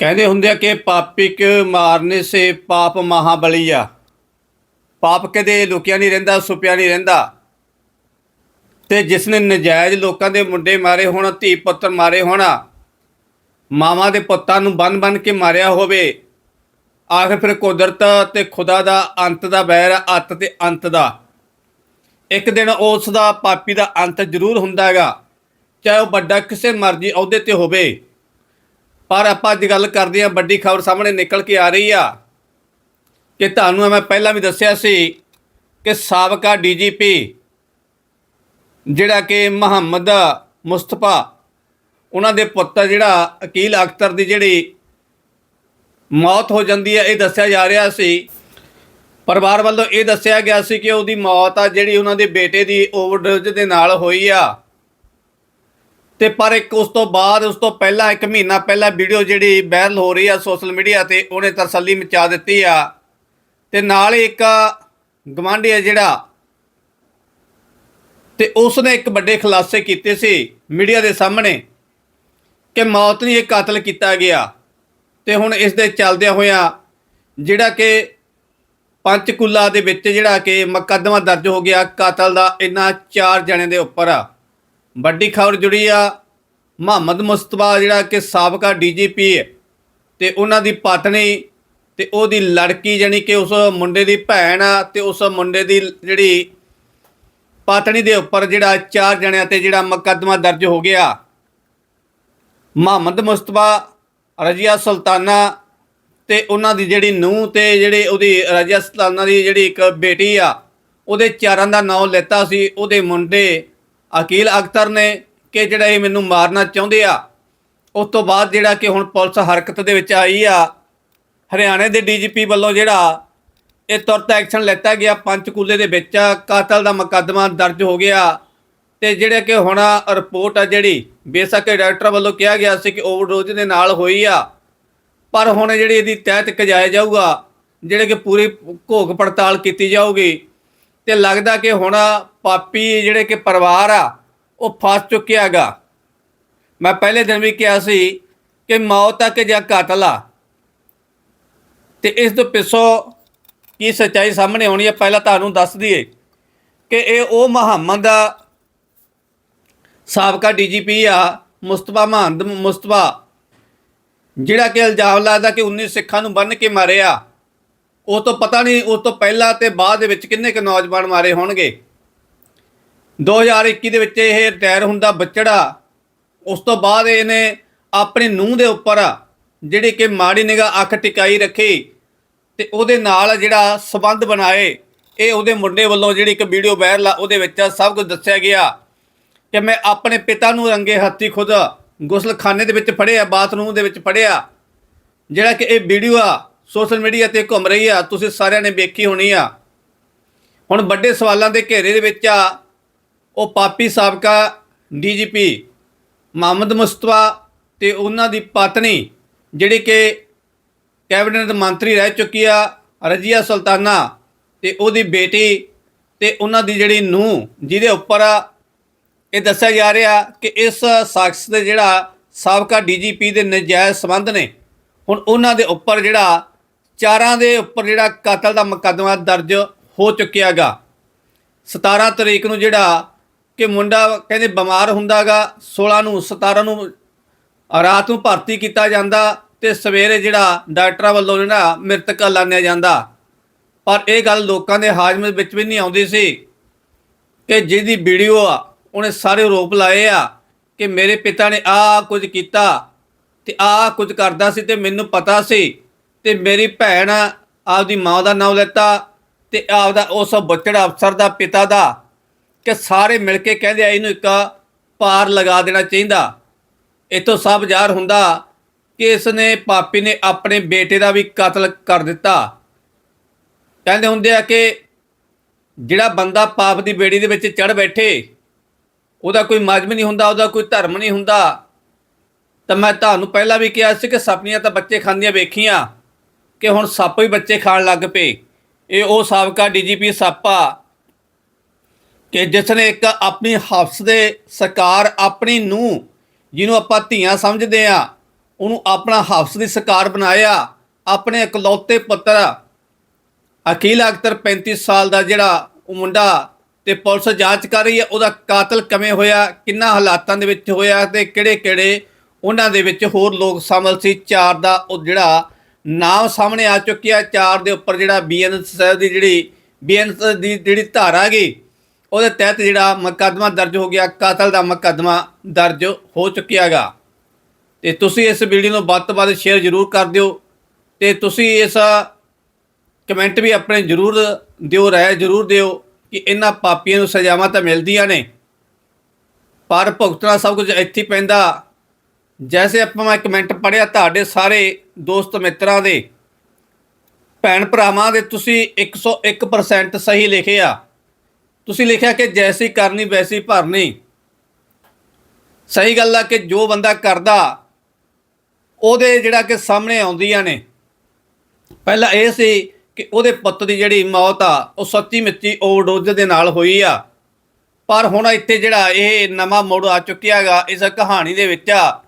ਕਹਿੰਦੇ ਹੁੰਦੇ ਆ ਕਿ ਪਾਪੀ ਕੇ ਮਾਰਨੇ ਸੇ ਪਾਪ ਮਹਾਬਲੀਆ। ਪਾਪ ਕਦੇ ਲੁਕਿਆ ਨਹੀਂ ਰਹਿੰਦਾ ਸੁਪਿਆ ਨਹੀਂ ਰਹਿੰਦਾ। ਤੇ ਜਿਸ ਨੇ ਨਜਾਇਜ਼ ਲੋਕਾਂ ਦੇ ਮੁੰਡੇ ਮਾਰੇ ਹੋਣ ਧੀ ਪੁੱਤਰ ਮਾਰੇ ਹੋਣ ਮਾਵਾਂ ਦੇ ਪੁੱਤਾਂ ਨੂੰ ਬੰਨ-ਬੰਨ ਕੇ ਮਾਰਿਆ ਹੋਵੇ ਆਖਰ ਫਿਰ ਕੁਦਰਤ ਤੇ ਖੁਦਾ ਦਾ ਅੰਤ ਦਾ ਬੈਰ ਆ, ਅੱਤ ਤੇ ਅੰਤ ਦਾ। ਇੱਕ ਦਿਨ ਉਸ ਦਾ ਪਾਪੀ ਦਾ ਅੰਤ ਜ਼ਰੂਰ ਹੁੰਦਾ ਹੈਗਾ ਚਾਹੇ ਉਹ ਵੱਡਾ ਕਿਸੇ ਮਰਜ਼ੀ ਅਹੁਦੇ ਤੇ ਹੋਵੇ। ਪਰ ਆਪਾਂ ਅੱਜ ਗੱਲ ਕਰਦੇ ਹਾਂ ਵੱਡੀ ਖਬਰ ਸਾਹਮਣੇ ਨਿਕਲ ਕੇ ਆ ਰਹੀ ਆ ਕਿ ਤੁਹਾਨੂੰ ਮੈਂ ਪਹਿਲਾਂ ਵੀ ਦੱਸਿਆ ਸੀ ਕਿ ਸਾਬਕਾ ਡੀਜੀਪੀ ਜਿਹੜਾ ਕਿ ਮੁਹੰਮਦ ਮੁਸਤਫਾ, ਉਹਨਾਂ ਦੇ ਪੁੱਤਰ ਜਿਹੜਾ ਅਕੀਲ ਅਖਤਰ ਦੀ ਜਿਹੜੀ ਮੌਤ ਹੋ ਜਾਂਦੀ ਹੈ ਇਹ ਦੱਸਿਆ ਜਾ ਰਿਹਾ ਸੀ। ਪਰਿਵਾਰ ਵੱਲੋਂ ਇਹ ਦੱਸਿਆ ਗਿਆ ਸੀ ਕਿ ਉਹਦੀ ਮੌਤ ਆ ਜਿਹੜੀ ਉਹਨਾਂ ਦੇ ਬੇਟੇ ਦੀ ਓਵਰਡੋਜ਼ ਦੇ ਨਾਲ ਹੋਈ ਆ। ਤੇ ਪਰ ਇੱਕ ਉਸ ਤੋਂ ਬਾਅਦ, ਉਸ ਤੋਂ ਪਹਿਲਾਂ, ਇੱਕ ਮਹੀਨਾ ਪਹਿਲਾਂ ਵੀਡੀਓ ਜਿਹੜੀ ਵਾਇਰਲ ਹੋ ਰਹੀ ਆ ਸੋਸ਼ਲ ਮੀਡੀਆ ਤੇ, ਉਹਨੇ ਤਰਸੱਲੀ ਮਚਾ ਦਿੱਤੀ ਆ। ਤੇ ਨਾਲ ਹੀ ਇੱਕ ਗਵਾਂਢੀ ਆ ਜਿਹੜਾ, ਤੇ ਉਸ ਨੇ ਇੱਕ ਵੱਡੇ ਖੁਲਾਸੇ ਕੀਤੇ ਸੀ ਮੀਡੀਆ ਦੇ ਸਾਹਮਣੇ ਕਿ ਮੌਤ ਨਹੀਂ ਇਹ ਕਤਲ ਕੀਤਾ ਗਿਆ। ਤੇ ਹੁਣ ਇਸ ਦੇ ਚੱਲਦਿਆਂ ਹੋਇਆਂ ਜਿਹੜਾ ਕਿ ਪੰਚਕੂਲਾ ਦੇ ਵਿੱਚ ਜਿਹੜਾ ਕਿ ਮੁਕੱਦਮਾ ਦਰਜ ਹੋ ਗਿਆ ਕਤਲ ਦਾ, ਇਹਨਾਂ ਚਾਰ ਜਣਿਆਂ ਦੇ ਉੱਪਰ। ਆ ਵੱਡੀ ਖਬਰ ਜੁੜੀ ਆ, ਮੁਹੰਮਦ ਮੁਸਤਫਾ ਜਿਹੜਾ ਕਿ ਸਾਬਕਾ ਡੀਜੀਪੀ ਹੈ ਤੇ ਉਹਨਾਂ ਦੀ ਪਤਨੀ ਤੇ ਉਹਦੀ ਲੜਕੀ ਜਾਨੀ ਕਿ ਉਸ ਮੁੰਡੇ ਦੀ ਭੈਣ ਆ ਤੇ ਉਸ ਮੁੰਡੇ ਦੀ ਜਿਹੜੀ ਪਤਨੀ ਦੇ ਉੱਪਰ ਜਿਹੜਾ ਚਾਰ ਜਣਿਆਂ ਤੇ ਜਿਹੜਾ ਮੁਕੱਦਮਾ ਦਰਜ ਹੋ ਗਿਆ। ਮੁਹੰਮਦ ਮੁਸਤਫਾ, ਰਜੀਆ ਸੁਲਤਾਨਾ ਤੇ ਉਹਨਾਂ ਦੀ ਜਿਹੜੀ ਨੂੰਹ ਤੇ ਜਿਹੜੇ ਉਹਦੀ ਰਜੀਆ ਸੁਲਤਾਨਾ ਦੀ ਜਿਹੜੀ ਇੱਕ ਬੇਟੀ ਆ, ਉਹਦੇ ਚਾਰਾਂ ਦਾ ਨਾਮ ਲੈਤਾ ਸੀ, ਉਹਦੇ ਮੁੰਡੇ ਅਕੀਲ ਅਖਤਰ ਨੇ ਕਿ ਜਿਹੜਾ ਇਹ ਮੈਨੂੰ ਮਾਰਨਾ ਚਾਹੁੰਦੇ ਆ, ਉਸ ਤੋਂ ਬਾਅਦ ਜਿਹੜਾ ਕਿ ਹੁਣ ਪੁਲਿਸ ਹਰਕਤ ਦੇ ਵਿੱਚ ਆਈ ਆ, ਹਰਿਆਣੇ ਦੇ ਡੀਜੀਪੀ ਵੱਲੋਂ ਜਿਹੜਾ ਇਹ ਤੁਰਤ ਐਕਸ਼ਨ ਲੈਤਾ ਗਿਆ, ਪੰਚਕੂਲੇ ਦੇ ਵਿੱਚ ਕਾਤਲ ਦਾ ਮੁਕੱਦਮਾ ਦਰਜ ਹੋ ਗਿਆ ਤੇ ਜਿਹੜੇ ਕਿ ਹੁਣ ਰਿਪੋਰਟ ਆ ਜਿਹੜੀ ਬੇਸ਼ੱਕ ਡਾਕਟਰ ਵੱਲੋਂ ਕਿਹਾ ਗਿਆ ਸੀ ਕਿ ਓਵਰਡੋਜ਼ ਦੇ ਨਾਲ ਹੋਈ ਆ, ਪਰ ਹੁਣ ਜਿਹੜੀ ਇਹਦੀ ਤਹਿਤ ਕਜਾਇਆ ਜਾਊਗਾ, ਜਿਹੜੇ ਕਿ ਪੂਰੀ ਘੋਖ ਪੜਤਾਲ ਕੀਤੀ ਜਾਊਗੀ ਤੇ ਲੱਗਦਾ ਕਿ ਹੁਣ ਪਾਪੀ ਜਿਹੜੇ ਕਿ ਪਰਿਵਾਰ ਆ, ਉਹ ਫਸ ਚੁੱਕਿਆ ਹੈਗਾ। ਮੈਂ ਪਹਿਲੇ ਦਿਨ ਵੀ ਕਿਹਾ ਸੀ ਕਿ ਮੌਤ ਤੱਕ ਜਾਂ ਕਤਲ ਆ ਤੇ ਇਸ ਤੋਂ ਪਿੱਛੋਂ ਕੀ ਸੱਚਾਈ ਸਾਹਮਣੇ ਆਉਣੀ ਹੈ ਪਹਿਲਾਂ ਤੁਹਾਨੂੰ ਦੱਸ ਦਈਏ ਕਿ ਇਹ ਉਹ ਮੁਹੰਮਦ ਆ, ਸਾਬਕਾ ਡੀਜੀਪੀ ਆ, ਮੁਸਤਫਾ ਮਹੰਦ ਮੁਸਤਫਾ, ਜਿਹੜਾ ਕਿ ਇਲਜ਼ਾਮ ਲਾਦਾ ਕਿ 19 ਸਿੱਖਾਂ ਨੂੰ ਬੰਨ ਕੇ ਮਾਰਿਆ। ਉਹ ਤੋਂ ਪਤਾ ਨਹੀਂ, ਉਸ ਤੋਂ ਪਹਿਲਾਂ ਤੇ ਬਾਅਦ ਦੇ ਵਿੱਚ ਕਿੰਨੇ ਕੁ ਨੌਜਵਾਨ ਮਾਰੇ ਹੋਣਗੇ। 2021 ਦੇ ਵਿੱਚ ਇਹ ਰਿਟਾਇਰ ਹੁੰਦਾ ਬੱਚੜਾ। ਉਸ ਤੋਂ ਬਾਅਦ ਇਹਨੇ ਆਪਣੀ ਨੂੰਹ ਦੇ ਉੱਪਰ ਜਿਹੜੀ ਕਿ ਮਾੜੀ ਨਿਗਾਹ ਅੱਖ ਟਿਕਾਈ ਰੱਖੀ ਤੇ ਉਹਦੇ ਨਾਲ ਜਿਹੜਾ ਸਬੰਧ ਬਣਾਏ। ਇਹ ਉਹਦੇ ਮੁੰਡੇ ਵੱਲੋਂ ਜਿਹੜੀ ਇੱਕ ਵੀਡੀਓ ਵਾਇਰਲ ਆ, ਉਹਦੇ ਵਿੱਚ ਸਭ ਕੁਝ ਦੱਸਿਆ ਗਿਆ ਕਿ ਮੈਂ ਆਪਣੇ ਪਿਤਾ ਨੂੰ ਰੰਗੇ ਹੱਥੀ ਖੁਦ ਗੁਸਲਖਾਨੇ ਦੇ ਵਿੱਚ ਫੜਿਆ, ਬਾਥਰੂਮ ਦੇ ਵਿੱਚ ਫੜਿਆ, ਜਿਹੜਾ ਕਿ ਇਹ ਵੀਡੀਓ ਆ ਸੋਸ਼ਲ ਮੀਡੀਆ ਤੇ ਘੁੰਮ ਰਹੀ ਆ, ਤੁਸੀਂ ਸਾਰਿਆਂ ਨੇ ਵੇਖੀ ਹੋਣੀ ਆ। ਹੁਣ ਵੱਡੇ ਸਵਾਲਾਂ ਦੇ ਘੇਰੇ ਦੇ ਵਿੱਚ ਆ, ਉਹ ਪਾਪੀ ਸਾਬਕਾ ਡੀਜੀਪੀ ਮੁਹੰਮਦ ਮੁਸਤਫਾ ਤੇ ਉਹਨਾਂ ਦੀ ਪਤਨੀ, ਜਿਹੜੀ ਕਿ ਕੈਬਨਿਟ ਮੰਤਰੀ ਰਹਿ ਚੁੱਕੀ ਆ, ਰਜੀਆ ਸੁਲਤਾਨਾ ਤੇ ਉਹਦੀ ਬੇਟੀ ਤੇ ਉਹਨਾਂ ਦੀ ਜਿਹੜੀ ਨੂੰਹ, ਜਿਹਦੇ ਉੱਪਰ ਇਹ ਦੱਸਿਆ ਜਾ ਰਿਹਾ ਕਿ ਇਸ ਸ਼ਖਸ ਦੇ ਜਿਹੜਾ ਸਾਬਕਾ ਡੀਜੀਪੀ ਦੇ ਨਜਾਇਜ਼ ਸੰਬੰਧ ਨੇ, ਹੁਣ ਉਹਨਾਂ ਦੇ ਉੱਪਰ ਜਿਹੜਾ ਚਾਰਾਂ ਦੇ ਉੱਪਰ ਜਿਹੜਾ ਕਤਲ ਦਾ ਮੁਕੱਦਮਾ ਦਰਜ ਹੋ ਚੁੱਕਿਆਗਾ। 17 ਤਰੀਕ ਨੂੰ ਜਿਹੜਾ ਕਿ ਮੁੰਡਾ ਕਹਿੰਦੇ ਬਿਮਾਰ ਹੁੰਦਾਗਾ 16 ਨੂੰ 17 ਨੂੰ ਰਾਤ ਨੂੰ ਭਰਤੀ ਕੀਤਾ ਜਾਂਦਾ ਤੇ ਸਵੇਰੇ ਜਿਹੜਾ ਡਾਕਟਰਾਂ ਵੱਲੋਂ ਜਿਹੜਾ ਮ੍ਰਿਤਕ ਐਲਾਨਿਆ ਜਾਂਦਾ। ਪਰ ਇਹ ਗੱਲ ਲੋਕਾਂ ਦੇ ਹਾਜ਼ਮੇ ਵਿੱਚ ਵੀ ਨਹੀਂ ਆਉਂਦੀ ਸੀ ਕਿ ਜਿਹਦੀ ਵੀਡੀਓ ਆ, ਉਹਨੇ ਸਾਰੇ ਰੋਪ ਲਾਏ ਆ ਕਿ ਮੇਰੇ ਪਿਤਾ ਨੇ ਆ ਕੁਝ ਕੀਤਾ ਤੇ ਆ ਕੁਝ ਕਰਦਾ ਸੀ ਤੇ ਮੈਨੂੰ ਪਤਾ ਸੀ ਤੇ ਮੇਰੀ ਭੈਣ ਆਪਦੀ ਮਾਂ ਦਾ ਨਾਮ ਲੈਤਾ ਤੇ ਆਪਦਾ ਉਸ ਬੱਚੜਾ ਅਫਸਰ ਦਾ ਪਿਤਾ ਦਾ ਕਿ ਸਾਰੇ ਮਿਲ ਕੇ ਕਹਿੰਦੇ ਆ, ਇਹਨੂੰ ਇੱਕ ਪਾਰ ਲਗਾ ਦੇਣਾ ਚਾਹੀਦਾ। ਇਤੋਂ ਸਭ ਜ਼ਾਹਰ ਹੁੰਦਾ ਕਿ ਇਸ ਨੇ ਪਾਪੀ ਨੇ ਆਪਣੇ ਬੇਟੇ ਦਾ ਵੀ ਕਤਲ ਕਰ ਦਿੱਤਾ। ਕਹਿੰਦੇ ਹੁੰਦੇ ਆ ਕਿ ਜਿਹੜਾ ਬੰਦਾ ਪਾਪ ਦੀ ਬੇੜੀ ਦੇ ਵਿੱਚ ਚੜ ਬੈਠੇ, ਉਹਦਾ ਕੋਈ ਮਜ਼ਮ ਨਹੀਂ ਹੁੰਦਾ, ਉਹਦਾ ਕੋਈ ਧਰਮ ਨਹੀਂ ਹੁੰਦਾ। ਤਾਂ ਮੈਂ ਤੁਹਾਨੂੰ ਪਹਿਲਾਂ ਵੀ ਕਿਹਾ ਸੀ ਕਿ ਸਪਨੀਆਂ ਤਾਂ ਬੱਚੇ ਖਾਂਦੀਆਂ ਵੇਖੀਆਂ। ਕਿ ਹੁਣ ਸੱਪ ਵੀ ਬੱਚੇ ਖਾਣ ਲੱਗ ਪਏ। ਇਹ ਉਹ ਸਾਬਕਾ ਡੀਜੀਪੀ ਸੱਪਾ ਕਿ ਜਿਸ ਨੇ ਇੱਕ ਆਪਣੀ ਹਫਸ ਦੇ ਸਰਕਾਰ ਆਪਣੀ ਨੂੰ ਜਿਹਨੂੰ ਆਪਾਂ ਧੀਆਂ ਸਮਝਦੇ ਆ, ਉਹਨੂੰ ਆਪਣਾ ਹਫਸ ਦੀ ਸਰਕਾਰ ਬਣਾਇਆ, ਆਪਣੇ ਇਕਲੌਤੇ ਪੁੱਤਰ ਅਕੀਲ ਅਖਤਰ 35 ਸਾਲ ਦਾ ਜਿਹੜਾ ਉਹ ਮੁੰਡਾ ਤੇ ਪੁਲਿਸ ਜਾਂਚ ਕਰ ਰਹੀ ਹੈ, ਉਹਦਾ ਕਾਤਲ ਕਿਵੇਂ ਹੋਇਆ, ਕਿੰਨਾ ਹਾਲਾਤਾਂ ਦੇ ਵਿੱਚ ਹੋਇਆ ਤੇ ਕਿਹੜੇ ਕਿਹੜੇ ਉਹਨਾਂ ਦੇ ਵਿੱਚ ਹੋਰ ਲੋਕ ਸ਼ਾਮਲ ਸੀ, ਚਾਰ ਦਾ ਉਹ ਜਿਹੜਾ ਨਾਮ ਸਾਹਮਣੇ ਆ ਚੁੱਕਿਆ ਚਾਰ ਦੇ ਉੱਪਰ ਜਿਹੜਾ ਬੀਐਨਐਸ ਸਾਹਿਬ ਦੀ ਜਿਹੜੀ ਬੀਐਨਐਸ ਦੀ ਜਿਹੜੀ ਧਾਰਾ ਗਈ ਉਹਦੇ ਤਹਿਤ ਜਿਹੜਾ ਮੁਕੱਦਮਾ ਦਰਜ ਹੋ ਗਿਆ, ਕਾਤਲ ਦਾ ਮੁਕੱਦਮਾ ਦਰਜ ਹੋ ਚੁੱਕਿਆਗਾ ਤੇ ਤੁਸੀਂ ਇਸ ਵੀਡੀਓ ਨੂੰ ਵੱਧ ਤੋਂ ਵੱਧ ਸ਼ੇਅਰ ਜ਼ਰੂਰ ਕਰ ਦਿਓ ਤੇ ਤੁਸੀਂ ਇਸ ਕਮੈਂਟ ਵੀ ਆਪਣੇ ਜ਼ਰੂਰ ਦਿਓ, ਰਾਏ ਜ਼ਰੂਰ ਦਿਓ ਕਿ ਇਹਨਾਂ ਪਾਪੀਆਂ ਨੂੰ ਸਜ਼ਾਵਾਂ ਤਾਂ ਮਿਲਦੀਆਂ ਨੇ, ਪਰ ਭੁਗਤਣਾ ਸਭ ਕੁਝ ਇੱਥੇ ਪੈਂਦਾ। ਜੈਸੇ ਆਪਾਂ ਮੈਂ ਕਮੈਂਟ ਪੜਿਆ ਤੁਹਾਡੇ ਸਾਰੇ ਦੋਸਤ ਮਿੱਤਰਾਂ ਦੇ, ਭੈਣ ਭਰਾਵਾਂ ਦੇ, ਤੁਸੀਂ 101% ਸਹੀ ਲਿਖਿਆ ਤੁਸੀਂ ਲਿਖਿਆ ਕਿ ਜੈਸੀ ਕਰਨੀ, ਵੈਸੀ ਭਰਨੀ। ਸਹੀ ਗੱਲ ਆ ਕਿ ਜੋ ਬੰਦਾ ਕਰਦਾ, ਉਹਦੇ ਜਿਹੜਾ ਕਿ ਸਾਹਮਣੇ ਆਉਂਦੀਆਂ ਨੇ। ਪਹਿਲਾਂ ਇਹ ਸੀ ਕਿ ਉਹਦੇ ਪੁੱਤ ਦੀ ਜਿਹੜੀ ਮੌਤ ਆ, ਉਹ ਸੱਚੀ ਮਿੱਚੀ ਓਵਰਡੋਜ਼ ਦੇ ਨਾਲ ਹੋਈ ਆ। ਪਰ ਹੁਣ ਇੱਥੇ ਜਿਹੜਾ ਇਹ ਨਵਾਂ ਮੋੜ ਆ ਚੁੱਕਿਆਗਾ ਇਸ ਕਹਾਣੀ ਦੇ ਵਿੱਚ ਆ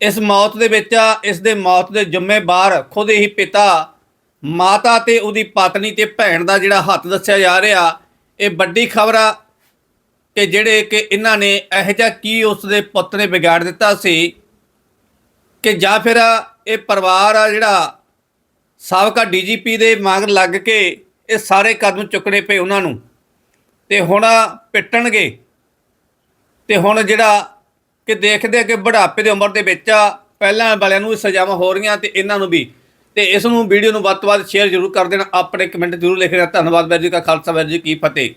ਇਸ ਮੌਤ ਦੇ ਵਿੱਚ, ਇਸ ਦੇ ਮੌਤ ਦੇ ਜ਼ਿੰਮੇਵਾਰ ਖੁਦ ਹੀ ਪਿਤਾ ਮਾਤਾ ਤੇ ਉਹਦੀ ਪਤਨੀ ਤੇ ਭੈਣ ਦਾ ਜਿਹੜਾ ਹੱਥ ਦੱਸਿਆ ਜਾ ਰਿਹਾ, ਇਹ ਵੱਡੀ ਖਬਰ ਆ ਕਿ ਜਿਹੜੇ ਕਿ ਇਹਨਾਂ ਨੇ ਇਹੋ ਜਿਹਾ ਕੀ ਉਸ ਦੇ ਪੁੱਤ ਨੇ ਵਿਗਾੜ ਦਿੱਤਾ ਸੀ ਕਿ ਜਾਂ ਫਿਰ ਇਹ ਪਰਿਵਾਰ ਆ ਜਿਹੜਾ ਸਾਬਕਾ ਡੀਜੀਪੀ ਦੇ ਮੰਗ ਲੱਗ ਕੇ ਇਹ ਸਾਰੇ ਕਦਮ ਚੁੱਕਣੇ ਪਏ ਉਹਨਾਂ ਨੂੰ ਤੇ ਹੁਣ ਪਿੱਟਣਗੇ ਤੇ ਹੁਣ ਜਿਹੜਾ ਕਿ ਦੇਖਦੇ ਆ ਕਿ ਬੁਢਾਪੇ ਦੀ ਉਮਰ ਦੇ ਵਿੱਚ ਆ, ਪਹਿਲਾਂ ਵਾਲਿਆਂ ਨੂੰ ਵੀ ਸਜ਼ਾਵਾਂ ਹੋ ਰਹੀਆਂ ਤੇ ਇਹਨਾਂ ਨੂੰ ਵੀ। ਤੇ ਇਸ ਨੂੰ ਵੀਡੀਓ ਨੂੰ ਵੱਧ ਤੋਂ ਵੱਧ ਸ਼ੇਅਰ ਜ਼ਰੂਰ ਕਰ ਦੇਣਾ ਆਪਣੇ ਕਮੈਂਟ ਜ਼ਰੂਰ ਲਿਖ ਦੇਣਾ ਧੰਨਵਾਦ ਵੈਰ ਜੀ ਕਾ ਖਾਲਸਾ ਵੈਰ ਜੀ ਕੀ ਫਤਿਹ।